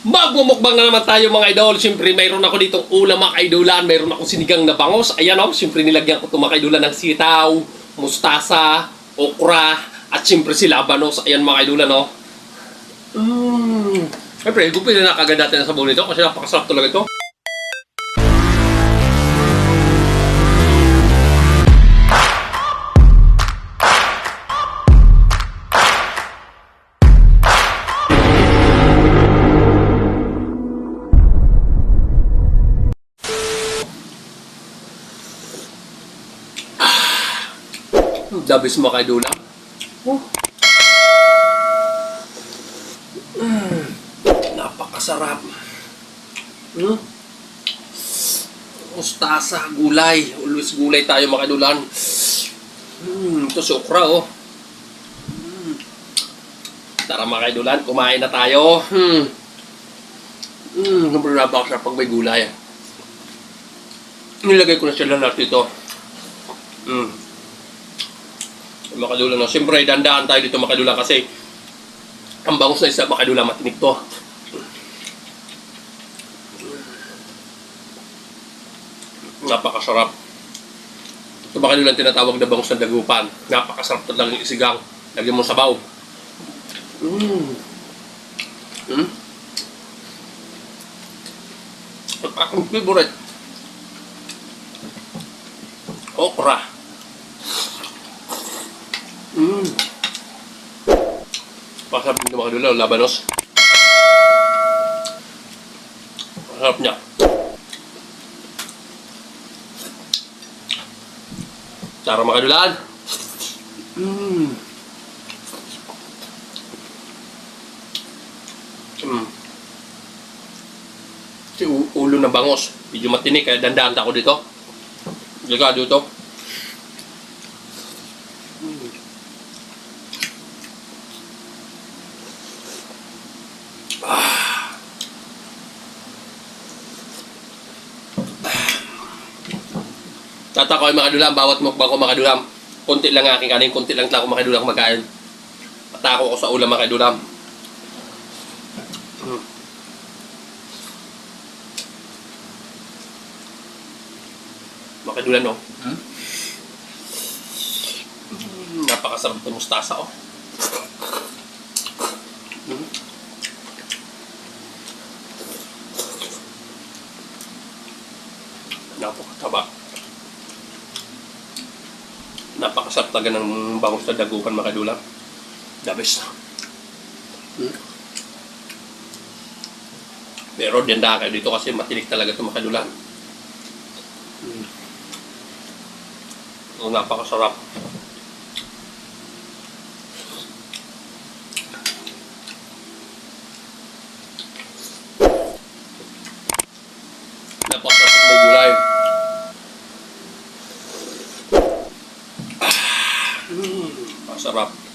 Magmumukbang na naman tayo mga idol. Siyempre, mayroon ako ditong ulam mga kaidolan. Mayroon akong sinigang na bangos. Ayan o, siyempre nilagyan ko itong mga kaidolan ng sitaw, mustasa, okra, at siyempre si labanos. Ayan mga kaidolan o. Mmm. Siyempre, gupin na kagad natin sa bowl nito kasi napakasarap talaga ito. Dabis mga kaidolan. Oh. Mm. Napakasarap. Hmm? Mustasa, gulay. Always gulay tayo mga kaidolan. Hmm, ito si okra oh. Hmm. Tara mga kaidolan, kumain na tayo. Hmm. Hmm, number na ba pag may gulay. Nilagay ko na sila lahat dito. Hmm. Makadula na. Siyempre, dandaan tayo dito makadula kasi ang bangus na isa makadula matinig to. Napakasarap. Ito makadula tinatawag na bangus ng dagupan. Napakasarap talaga yung isigang. Lagyan mo sabaw. Mm. Mm. Ang favorite. Okra. Mm. Masarap din mga dulaw, labanos. Masarap niya. Tara mga dulaan. Mm. Mm. Si ulo ng bangos. Medyo matinik kaya dandaan ako dito. Delikado ito. Tatako ay mga dulam, bawat mukbang ko mga dulam. Kunti lang aking kanin, kunti lang ako mga dulam kumakain. Patako ko sa ulam mga dulam. Mm. Mga dulam, no? Hmm? Mm, napakasarap itong mustasa, oh. Mm. Napakataba. Napakasarap talaga ng bangus na dagukan mga dulam. The best. Hmm? Pero denda kayo dito kasi matinik talaga ito makadulan. Hmm. Ang napakasarap. Napakasarap may gulay. Ah, mm, masarap.